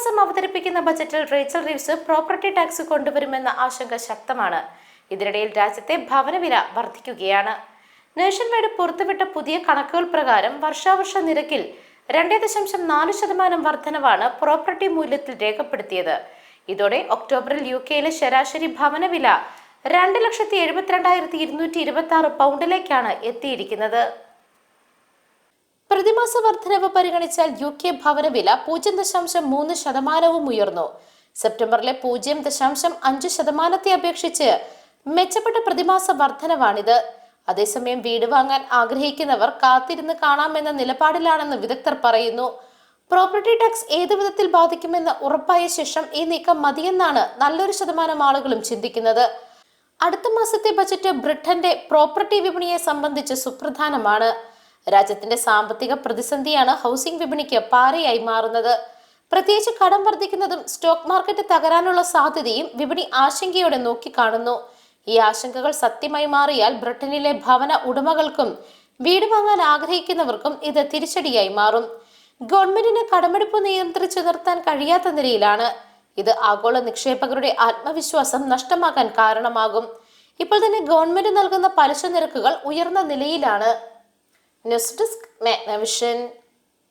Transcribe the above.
മാസം അവതരിപ്പിക്കുന്ന ബജറ്റിൽ റേച്ചൽ റീവ്സ് പ്രോപ്പർട്ടി ടാക്സ് കൊണ്ടുവരുമെന്ന ആശങ്ക ശക്തമാണ്. ഇതിനിടയിൽ രാജ്യത്തെ ഭവനവില വർദ്ധിക്കുകയാണ്. നേഷൻ വൈഡ് പുറത്തുവിട്ട പുതിയ കണക്കുകൾ പ്രകാരം വർഷാവർഷ നിരക്കിൽ രണ്ടേ ദശാംശം നാല് ശതമാനം വർധനവാണ് പ്രോപ്പർട്ടി മൂല്യത്തിൽ രേഖപ്പെടുത്തിയത്. ഇതോടെ ഒക്ടോബറിൽ യു കെയിലെ ശരാശരി ഭവനവില രണ്ട് ലക്ഷത്തി എഴുപത്തിരണ്ടായിരത്തി ഇരുന്നൂറ്റി ഇരുപത്തി ആറ് പൗണ്ടിലേക്കാണ് എത്തിയിരിക്കുന്നത്. പ്രതിമാസ വർധനവ് പരിഗണിച്ചാൽ യു കെ ഭവനവില പൂജ്യം ദശാംശം മൂന്ന് ശതമാനവും ഉയർന്നു. സെപ്റ്റംബറിലെ പൂജ്യം ദശാംശം അഞ്ച് ശതമാനത്തെ അപേക്ഷിച്ച് മെച്ചപ്പെട്ട പ്രതിമാസ വർധനവാണിത് അതേസമയം വീട് വാങ്ങാൻ ആഗ്രഹിക്കുന്നവർ കാത്തിരുന്ന് കാണാമെന്ന നിലപാടിലാണെന്ന് വിദഗ്ധർ പറയുന്നു. പ്രോപ്പർട്ടി ടാക്സ് ഏതു വിധത്തിൽ ബാധിക്കുമെന്ന് ഉറപ്പായ ശേഷം ഈ നീക്കം മതിയെന്നാണ് നല്ലൊരു ശതമാനം ആളുകളും ചിന്തിക്കുന്നത്. അടുത്ത മാസത്തെ ബജറ്റ് ബ്രിട്ടന്റെ പ്രോപ്പർട്ടി വിപണിയെ സംബന്ധിച്ച് സുപ്രധാനമാണ്. രാജ്യത്തിന്റെ സാമ്പത്തിക പ്രതിസന്ധിയാണ് ഹൗസിംഗ് വിപണിക്ക് പാരയായി മാറുന്നത്. പ്രത്യേകിച്ച് കടം വർദ്ധിക്കുന്നതും സ്റ്റോക്ക് മാർക്കറ്റ് തകരാനുള്ള സാധ്യതയും വിപണി ആശങ്കയോടെ നോക്കിക്കാണുന്നു. ഈ ആശങ്കകൾ സത്യമായി മാറിയാൽ ബ്രിട്ടനിലെ ഭവന ഉടമകൾക്കും വീട് വാങ്ങാൻ ആഗ്രഹിക്കുന്നവർക്കും ഇത് തിരിച്ചടിയായി മാറും. ഗവൺമെന്റിന് കടമെടുപ്പ് നിയന്ത്രിച്ചു നിർത്താൻ കഴിയാത്ത നിലയിലാണ്. ഇത് ആഗോള നിക്ഷേപകരുടെ ആത്മവിശ്വാസം നഷ്ടമാക്കാൻ കാരണമാകും. ഇപ്പോൾ തന്നെ ഗവൺമെന്റ് നൽകുന്ന പലിശ നിരക്കുകൾ ഉയർന്ന നിലയിലാണ്. News desk Magnavision